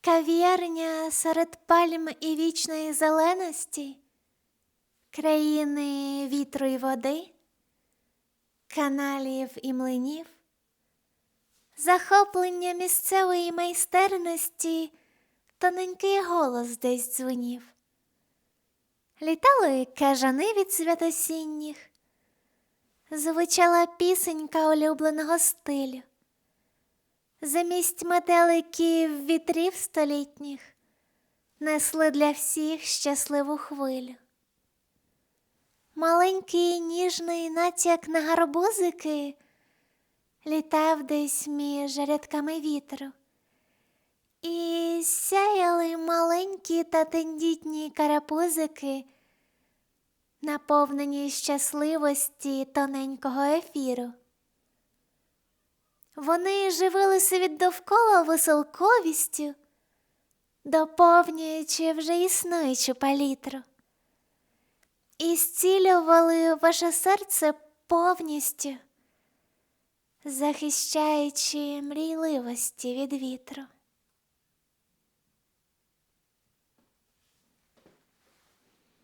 Кав'ярня серед пальм і вічної зеленості, країни вітру і води, каналів і млинів, захоплення місцевої майстерності, тоненький голос десь дзвонів. Літали кажани від святосінніх, звучала пісенька улюбленого стилю. Замість метеликів вітрів столітніх несли для всіх щасливу хвилю. Маленький ніжний натяк на гарбузики літав десь між рядками вітру, і сяяли маленькі та тендітні карапузики, наповнені щасливості тоненького ефіру. Вони живилися від довкола веселковістю, доповнюючи вже існуючу палітру, і зцілювали ваше серце повністю, захищаючи мрійливості від вітру.